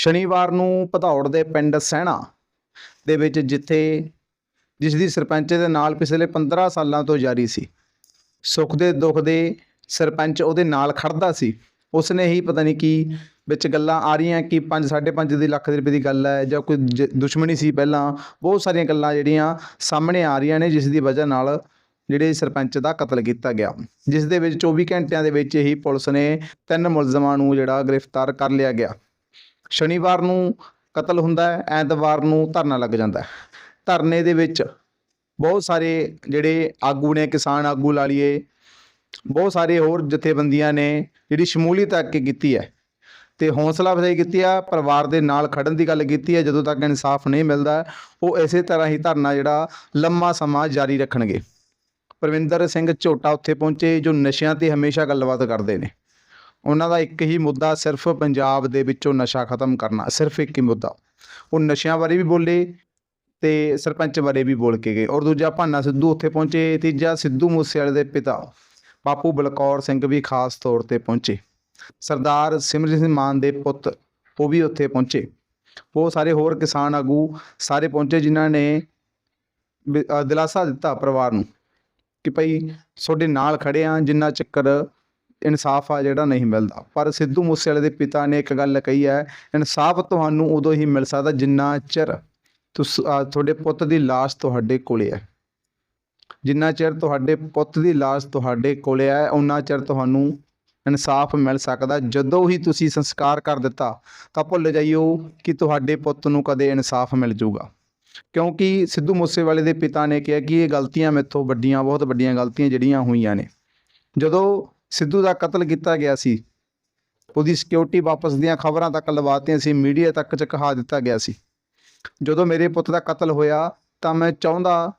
ਸ਼ਨੀਵਾਰ ਨੂੰ ਭਦੌੜ ਦੇ ਪਿੰਡ ਸਹਿਣਾ ਦੇ ਵਿੱਚ ਜਿੱਥੇ ਜਿਸ ਦੀ ਸਰਪੰਚ ਦੇ ਨਾਲ ਪਿਛਲੇ 15 ਸਾਲਾਂ ਤੋਂ ਜਾਰੀ ਸੀ। ਸੁੱਖ ਦੇ ਦੁੱਖ ਦੇ ਸਰਪੰਚ ਉਹਦੇ ਨਾਲ ਖੜਦਾ ਸੀ। ਉਸਨੇ ਹੀ ਪਤਾ ਨਹੀਂ ਕੀ ਵਿੱਚ ਗੱਲਾਂ ਆ ਰਹੀਆਂ ਕਿ 5 5.5 ਦੀ ਲੱਖ ਰੁਪਏ ਦੀ ਗੱਲ ਹੈ ਜਾਂ ਕੋਈ ਜ- ਦੁਸ਼ਮਣੀ ਸੀ ਪਹਿਲਾਂ। ਬਹੁਤ ਸਾਰੀਆਂ ਗੱਲਾਂ ਜਿਹੜੀਆਂ ਸਾਹਮਣੇ ਆ ਰਹੀਆਂ ਨੇ ਜਿਸ ਦੀ ਵਜ੍ਹਾ ਨਾਲ ਜਿਹੜੇ ਸਰਪੰਚ ਦਾ ਕਤਲ ਕੀਤਾ ਗਿਆ। ਜਿਸ ਦੇ ਵਿੱਚ 24 ਘੰਟਿਆਂ ਦੇ ਵਿੱਚ ਹੀ ਪੁਲਿਸ ਨੇ ਤਿੰਨ ਮੁਲਜ਼ਮਾਂ ਨੂੰ ਜਿਹੜਾ ਗ੍ਰਿਫਤਾਰ ਕਰ ਲਿਆ ਗਿਆ। ਸ਼ਨੀਵਾਰ ਨੂੰ ਕਤਲ ਹੁੰਦਾ ਹੈ, ਐਤਵਾਰ ਨੂੰ ਧਰਨਾ ਲੱਗ ਜਾਂਦਾ ਹੈ। ਧਰਨੇ ਦੇ ਵਿੱਚ ਬਹੁਤ ਸਾਰੇ ਜਿਹੜੇ ਆਗੂ ਨੇ, ਕਿਸਾਨ ਆਗੂ ਲਾ ਲਈਏ, ਬਹੁਤ ਸਾਰੇ ਹੋਰ ਜਥੇਬੰਦੀਆਂ ਨੇ ਜਿਹੜੀ ਸ਼ਮੂਲੀਅਤ ਆ ਕੇ ਕੀਤੀ ਹੈ। ਤੇ ਹੌਸਲਾ ਅਫਜ਼ਾਈ ਕੀਤੀ ਆ, ਪਰਿਵਾਰ ਦੇ ਨਾਲ ਖੜਨ ਦੀ ਗੱਲ ਕੀਤੀ ਹੈ, ਜਦੋਂ ਤੱਕ ਇਨਸਾਫ ਨਹੀਂ ਮਿਲਦਾ, ਉਹ ਇਸੇ ਤਰ੍ਹਾਂ ਹੀ ਧਰਨਾ ਜਿਹੜਾ ਲੰਮਾ ਸਮਾਂ ਜਾਰੀ ਰੱਖਣਗੇ। ਪਰਵਿੰਦਰ ਸਿੰਘ ਝੋਟਾ ਉੱਥੇ ਪਹੁੰਚੇ, ਜੋ ਨਸ਼ਿਆਂ ਤੇ ਹਮੇਸ਼ਾ ਗੱਲਬਾਤ ਕਰਦੇ ਨੇ। ਉਹਨਾਂ ਦਾ ਇੱਕ ਹੀ ਮੁੱਦਾ ਸਿਰਫ ਪੰਜਾਬ ਦੇ ਵਿੱਚੋਂ ਨਸ਼ਾ ਖਤਮ ਕਰਨਾ, ਸਿਰਫ ਇੱਕ ਹੀ ਮੁੱਦਾ। ਉਹ ਨਸ਼ਿਆਂ ਬਾਰੇ ਵੀ ਬੋਲੇ ਤੇ ਸਰਪੰਚ ਬਾਰੇ ਵੀ ਬੋਲ ਕੇ ਗਏ। ਔਰ ਦੂਜਾ ਭਾਨਾ ਸਿੱਧੂ ਉੱਥੇ ਪਹੁੰਚੇ, ਤੀਜਾ ਸਿੱਧੂ ਮੂਸੇਵਾਲੇ ਦੇ ਪਿਤਾ, ਬਾਪੂ ਬਲਕੌਰ ਸਿੰਘ ਵੀ ਖਾਸ ਤੌਰ ਤੇ ਪਹੁੰਚੇ। ਸਰਦਾਰ ਸਿਮਰਜੀਤ ਸਿੰਘ ਮਾਨ ਦੇ ਪੁੱਤ, ਉਹ ਵੀ ਉੱਥੇ ਪਹੁੰਚੇ। ਉਹ ਸਾਰੇ ਹੋਰ ਕਿਸਾਨ ਆਗੂ ਸਾਰੇ ਪਹੁੰਚੇ ਜਿਨ੍ਹਾਂ ਨੇ ਦਿਲਾਸਾ ਦਿੱਤਾ ਪਰਿਵਾਰ ਨੂੰ ਕਿ ਭਈ ਤੁਹਾਡੇ ਨਾਲ ਖੜੇ ਆ, ਜਿੰਨਾ ਚੱਕਰ ਇਨਸਾਫ ਆ ਜਿਹੜਾ ਨਹੀਂ ਮਿਲਦਾ। ਪਰ ਸਿੱਧੂ ਮੂਸੇਵਾਲੇ ਦੇ ਪਿਤਾ ਨੇ ਇੱਕ ਗੱਲ ਕਹੀ ਹੈ, ਇਨਸਾਫ ਤੁਹਾਨੂੰ ਉਦੋਂ ਹੀ ਮਿਲ ਸਕਦਾ ਜਿੰਨਾ ਚਿਰ ਤੁਹਾਡੇ ਪੁੱਤ ਦੀ ਲਾਸ਼ ਤੁਹਾਡੇ ਕੋਲੇ ਹੈ। ਜਿੰਨਾ ਚਿਰ ਤੁਹਾਡੇ ਪੁੱਤ ਦੀ ਲਾਸ਼ ਤੁਹਾਡੇ ਕੋਲੇ ਹੈ ਉਨਾ ਚਿਰ ਤੁਹਾਨੂੰ ਇਨਸਾਫ ਮਿਲ ਸਕਦਾ। ਜਦੋਂ ਹੀ ਤੁਸੀਂ ਸੰਸਕਾਰ ਕਰ ਦਿੱਤਾ, ਤਾਂ ਭੁੱਲ ਜਾਈਓ ਕਿ ਤੁਹਾਡੇ ਪੁੱਤ ਨੂੰ ਕਦੇ ਇਨਸਾਫ ਮਿਲ ਜਾਊਗਾ। ਕਿਉਂਕਿ ਸਿੱਧੂ ਮੂਸੇਵਾਲੇ ਦੇ ਪਿਤਾ ਨੇ ਕਿਹਾ ਕਿ ਇਹ ਗਲਤੀਆਂ ਮੇਥੋਂ ਵੱਡੀਆਂ, ਬਹੁਤ ਵੱਡੀਆਂ ਗਲਤੀਆਂ ਜਿਹੜੀਆਂ ਹੋਈਆਂ ਨੇ। ਜਦੋਂ ਸਿੱਧੂ ਦਾ ਕਤਲ ਕੀਤਾ ਗਿਆ ਸੀ। ਉਹਦੀ ਸਿਕਿਉਰਿਟੀ ਵਾਪਸ ਦੀਆਂ ਖਬਰਾਂ ਤੱਕ ਲਵਾਤੀਆਂ ਸੀ ਮੀਡੀਆ ਤੱਕ ਚਕਹਾ ਦਿੱਤਾ ਗਿਆ ਸੀ। ਜਦੋਂ ਮੇਰੇ ਪੁੱਤ ਦਾ ਕਤਲ ਹੋਇਆ, ਤਾਂ ਮੈਂ ਚਾਹੁੰਦਾ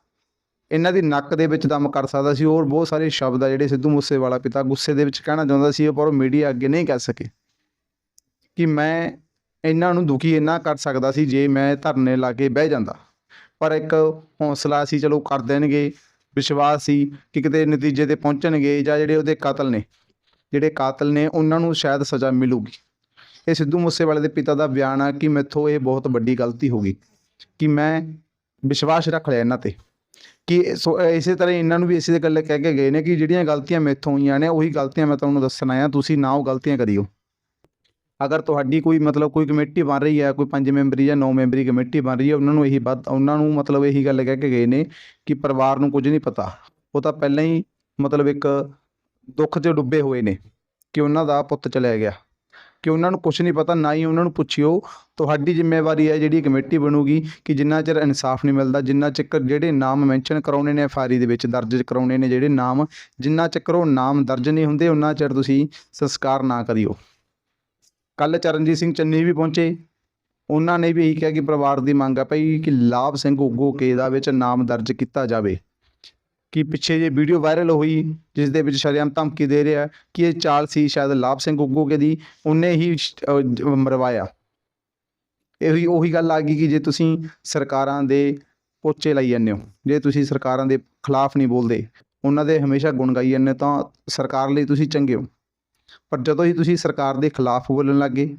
ਇਹਨਾਂ ਦੀ ਨੱਕ ਦੇ ਵਿੱਚ ਦਮ ਕਰ ਸਕਦਾ ਸੀ। ਹੋਰ ਬਹੁਤ ਸਾਰੇ ਸ਼ਬਦ ਆ ਜਿਹੜੇ ਸਿੱਧੂ ਮੂਸੇਵਾਲਾ ਪਿਤਾ ਗੁੱਸੇ ਦੇ ਵਿੱਚ ਕਹਿਣਾ ਚਾਹੁੰਦਾ ਸੀ, ਪਰ ਉਹ ਮੀਡੀਆ ਅੱਗੇ ਨਹੀਂ ਕਹਿ ਸਕੇ। ਕਿ ਮੈਂ ਇਹਨਾਂ ਨੂੰ ਦੁਖੀ ਇੰਨਾ ਕਰ ਸਕਦਾ ਸੀ, ਜੇ ਮੈਂ ਧਰਨੇ ਲਾ ਕੇ ਬਹਿ ਜਾਂਦਾ। ਪਰ ਇੱਕ ਹੌਸਲਾ ਸੀ, ਚਲੋ ਕਰ ਦੇਣਗੇ। ਵਿਸ਼ਵਾਸ ਸੀ ਕਿ ਕਿਤੇ ਨਤੀਜੇ ਤੇ ਪਹੁੰਚਣਗੇ ਜਾਂ ਜਿਹੜੇ ਉਹਦੇ ਕਾਤਲ ਨੇ, ਜਿਹੜੇ ਕਾਤਲ ਨੇ ਉਹਨਾਂ ਨੂੰ ਸ਼ਾਇਦ ਸਜ਼ਾ ਮਿਲੂਗੀ। ਇਹ ਸਿੱਧੂ ਮੂਸੇਵਾਲੇ ਦੇ ਪਿਤਾ ਦਾ ਬਿਆਨ ਆ ਕਿ ਮੈਥੋਂ ਇਹ ਬਹੁਤ ਵੱਡੀ ਗਲਤੀ ਹੋ ਗਈ ਕਿ ਮੈਂ ਵਿਸ਼ਵਾਸ ਰੱਖ ਲਿਆ ਇਹਨਾਂ ਤੇ। ਕਿ ਸੋ, ਇਸੇ ਤਰ੍ਹਾਂ ਇਹਨਾਂ ਨੂੰ ਵੀ ਇਸੇ ਗੱਲ ਕਹਿ ਕੇ ਗਏ ਨੇ ਕਿ ਜਿਹੜੀਆਂ ਗਲਤੀਆਂ ਮੈਥੋਂ ਹੋਈਆਂ ਨੇ ਉਹੀ ਗਲਤੀਆਂ ਮੈਂ ਤੁਹਾਨੂੰ ਦੱਸਣ ਆਇਆ, ਤੁਸੀਂ ਨਾ ਉਹ ਗਲਤੀਆਂ ਕਰਿਓ। ਅਗਰ ਤੁਹਾਡੀ ਕੋਈ ਮਤਲਬ ਕੋਈ ਕਮੇਟੀ ਬਣ ਰਹੀ ਹੈ, ਕੋਈ ਪੰਜ ਮੈਂਬਰੀ ਜਾਂ ਨੌ ਮੈਂਬਰੀ ਕਮੇਟੀ ਬਣ ਰਹੀ ਹੈ, ਉਹਨਾਂ ਨੂੰ ਇਹੀ ਬਾਤ ਉਹਨਾਂ ਨੂੰ ਮਤਲਬ ਇਹੀ ਗੱਲ ਕਹਿ ਕੇ ਗਏ ਨੇ ਕਿ ਪਰਿਵਾਰ ਨੂੰ ਕੁਝ ਨਹੀਂ ਪਤਾ। ਉਹ ਤਾਂ ਪਹਿਲਾਂ ਹੀ ਮਤਲਬ ਇੱਕ ਦੁੱਖ 'ਚ ਡੁੱਬੇ ਹੋਏ ਨੇ ਕਿ ਉਹਨਾਂ ਦਾ ਪੁੱਤ ਚਲਿਆ ਗਿਆ। ਕਿ ਉਹਨਾਂ ਨੂੰ ਕੁਝ ਨਹੀਂ ਪਤਾ, ਨਾ ਹੀ ਉਹਨਾਂ ਨੂੰ ਪੁੱਛਿਓ, ਤੁਹਾਡੀ ਜ਼ਿੰਮੇਵਾਰੀ ਹੈ ਜਿਹੜੀ ਕਮੇਟੀ ਬਣੂਗੀ ਕਿ ਜਿੰਨਾ ਚਿਰ ਇਨਸਾਫ ਨਹੀਂ ਮਿਲਦਾ, ਜਿੰਨਾ ਚੱਕਰ ਜਿਹੜੇ ਨਾਮ ਮੈਂਸ਼ਨ ਕਰਾਉਣੇ ਨੇ ਐਫਆਰੀ ਦੇ ਵਿੱਚ, ਦਰਜ ਕਰਾਉਣੇ ਨੇ ਜਿਹੜੇ ਨਾਮ, ਜਿੰਨਾ ਚੱਕਰ ਉਹ ਨਾਮ ਦਰਜ ਨਹੀਂ ਹੁੰਦੇ, ਉਹਨਾਂ ਚਿਰ ਤੁਸੀਂ ਸੰਸਕਾਰ ਨਾ ਕਰਿਓ। ਕੱਲ ਚਰਨਜੀਤ ਸਿੰਘ ਚੰਨੀ ਵੀ ਪਹੁੰਚੇ। ਉਹਨਾਂ ਨੇ ਵੀ ਇਹੀ ਕਿਹਾ ਕਿ ਪਰਿਵਾਰ ਦੀ ਮੰਗ ਹੈ ਭਈ ਕਿ ਲਾਭ ਸਿੰਘ ਉਗੋ ਕੇ ਦਾ ਵਿੱਚ ਨਾਮ ਦਰਜ ਕੀਤਾ ਜਾਵੇ। ਕਿ ਪਿੱਛੇ ਜੇ ਵੀਡੀਓ ਵਾਇਰਲ ਹੋਈ, ਜਿਸ ਦੇ ਵਿੱਚ ਸ਼ਰੇਆਮ ਧਮਕੀ ਦੇ ਰਿਹਾ ਕਿ ਇਹ ਚਾਲ ਸੀ ਸ਼ਾਇਦ ਲਾਭ ਸਿੰਘ ਉਗੋ ਕੇ ਦੀ, ਉਹਨੇ ਹੀ ਮਰਵਾਇਆ। ਇਹੀ, ਉਹੀ ਗੱਲ ਆ ਗਈ ਕਿ ਜੇ ਤੁਸੀਂ ਸਰਕਾਰਾਂ ਦੇ ਪੋਚੇ ਲਾਈ ਜਾਂਦੇ ਹੋ, ਜੇ ਤੁਸੀਂ ਸਰਕਾਰਾਂ ਦੇ ਖਿਲਾਫ ਨਹੀਂ ਬੋਲਦੇ, ਉਹਨਾਂ ਦੇ ਹਮੇਸ਼ਾ ਗੁਣ ਗਾਈ ਜਾਂਦੇ ਹੋ, ਤਾਂ ਸਰਕਾਰ ਲਈ ਤੁਸੀਂ ਚੰਗੇ ਹੋ। ਪਰ ਜਦੋਂ ਹੀ ਤੁਸੀਂ ਸਰਕਾਰ ਦੇ ਖਿਲਾਫ ਬੋਲਣ ਲੱਗੇ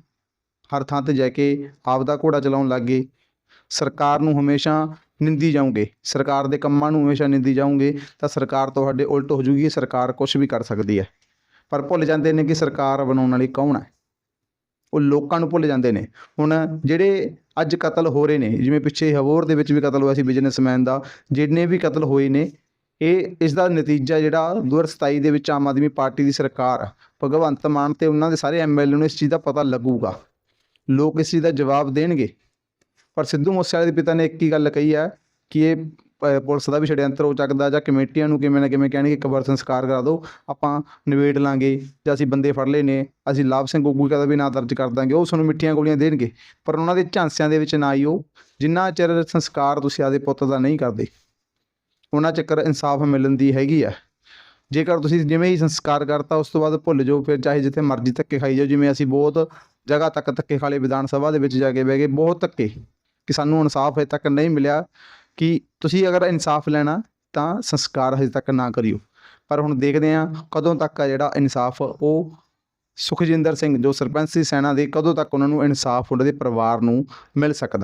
ਹਰ ਥਾਂ ਤੇ ਜਾ ਕੇ ਆਪ ਦਾ ਘੋੜਾ ਚਲਾਉਣ ਲੱਗੇ ਸਰਕਾਰ ਨੂੰ ਹਮੇਸ਼ਾ ਨਿੰਦੀ ਜਾਓਗੇ ਸਰਕਾਰ ਦੇ ਕੰਮਾਂ ਨੂੰ ਹਮੇਸ਼ਾ ਨਿੰਦੀ ਜਾਓਗੇ ਤਾਂ ਸਰਕਾਰ ਤੁਹਾਡੇ ਉਲਟ ਹੋ ਜੂਗੀ ਸਰਕਾਰ ਕੁਝ ਵੀ ਕਰ ਸਕਦੀ ਹੈ। ਪਰ ਭੁੱਲ ਜਾਂਦੇ ਨੇ ਕਿ ਸਰਕਾਰ ਬਣਾਉਣ ਵਾਲੀ ਕੌਣ ਹੈ? ਉਹ ਲੋਕਾਂ ਨੂੰ ਭੁੱਲ ਜਾਂਦੇ ਨੇ। ਹੁਣ ਜਿਹੜੇ ਅੱਜ ਕਤਲ ਹੋ ਰਹੇ ਨੇ ਜਿਵੇਂ ਪਿੱਛੇ ਹਵੋਰ ਦੇ ਵਿੱਚ ਵੀ ਕਤਲ ਹੋਇਆ ਸੀ ਬਿਜ਼ਨਸਮੈਨ ਦਾ ਜਿੰਨੇ ਵੀ ਕਤਲ ਹੋਏ ਨੇ ਇਹ ਇਸ ਦਾ ਨਤੀਜਾ ਜਿਹੜਾ 2027 ਦੇ ਵਿੱਚ ਆਮ ਆਦਮੀ ਪਾਰਟੀ ਦੀ ਸਰਕਾਰ ਭਗਵੰਤ ਮਾਨ ਤੇ ਉਹਨਾਂ ਦੇ ਸਾਰੇ ਐਮਐਲਏ ਨੂੰ ਇਸ ਚੀਜ਼ ਦਾ ਪਤਾ ਲੱਗੂਗਾ। ਲੋਕ ਇਸ ਚੀਜ਼ ਦਾ ਜਵਾਬ ਦੇਣਗੇ। ਪਰ ਸਿੱਧੂ ਮੂਸੇਵਾਲੇ ਦੇ ਪਿਤਾ ਨੇ ਇੱਕ ਹੀ ਗੱਲ ਕਹੀ ਹੈ ਕਿ ਇਹ ਪ- ਪੁਲਿਸ ਦਾ ਵੀ ਛੜਯੰਤਰ ਹੋ ਚੱਕਦਾ ਜਾਂ ਕਮੇਟੀਆਂ ਨੂੰ ਕਿਵੇਂ ਨਾ ਕਿਵੇਂ ਕਹਿਣਗੇ ਇੱਕ ਵਾਰ ਸੰਸਕਾਰ ਕਰਾ ਦਿਓ, ਆਪਾਂ ਨਿਬੇੜ ਲਾਂਗੇ ਜਾਂ ਅਸੀਂ ਬੰਦੇ ਫੜ ਲਏ ਨੇ, ਅਸੀਂ ਲਾਭ ਸਿੰਘ ਗੁੱਗੂ ਦਾ ਵੀ ਨਾਂ ਦਰਜ ਕਰ ਦਾਂਗੇ, ਉਹ ਤੁਹਾਨੂੰ ਮਿੱਠੀਆਂ ਗੋਲੀਆਂ ਦੇਣਗੇ। ਪਰ ਉਹਨਾਂ ਦੇ ਝਾਂਸਿਆਂ ਦੇ ਵਿੱਚ ਨਾ ਆਈਓ ਜਿੰਨਾ ਚਿਰ ਸੰਸਕਾਰ ਤੁਸੀਂ ਆਦੇ ਪੁੱਤ ਦਾ ਨਹੀਂ ਕਰਦੇ। ਉਹਨਾਂ ਚੱਕਰ ਇਨਸਾਫ ਮਿਲਣ ਦੀ ਹੈਗੀ ਆ। ਜੇਕਰ ਤੁਸੀਂ ਜਿਵੇਂ ਹੀ ਸੰਸਕਾਰ ਕਰਤਾ, ਉਸ ਤੋਂ ਬਾਅਦ ਭੁੱਲ ਜਾਓ, ਫਿਰ ਚਾਹੇ ਜਿੱਥੇ ਮਰਜ਼ੀ ਧੱਕੇ ਖਾਈ ਜਾਓ, ਜਿਵੇਂ ਅਸੀਂ ਬਹੁਤ ਜਗ੍ਹਾ ਤੱਕ ਧੱਕੇ ਖਾਲੇ ਵਿਧਾਨ ਸਭਾ ਦੇ ਵਿੱਚ ਜਾ ਕੇ ਬਹਿ ਗਏ, ਬਹੁਤ ਧੱਕੇ ਕਿ ਸਾਨੂੰ ਇਨਸਾਫ ਹਜੇ ਤੱਕ ਨਹੀਂ ਮਿਲਿਆ ਕਿ ਤੁਸੀਂ ਅਗਰ ਇਨਸਾਫ ਲੈਣਾ, ਤਾਂ ਸੰਸਕਾਰ ਹਜੇ ਤੱਕ ਨਾ ਕਰਿਓ। ਪਰ ਹੁਣ ਦੇਖਦੇ ਹਾਂ ਕਦੋਂ ਤੱਕ ਆ ਜਿਹੜਾ ਇਨਸਾਫ, ਉਹ ਸੁਖਜਿੰਦਰ ਸਿੰਘ, ਜੋ ਸਰਪੰਚ ਸੀ ਸੈਨਾ ਦੇ, ਕਦੋਂ ਤੱਕ ਉਹਨਾਂ ਨੂੰ ਇਨਸਾਫ ਉਹਨਾਂ ਦੇ ਪਰਿਵਾਰ ਨੂੰ ਮਿਲ ਸਕਦਾ।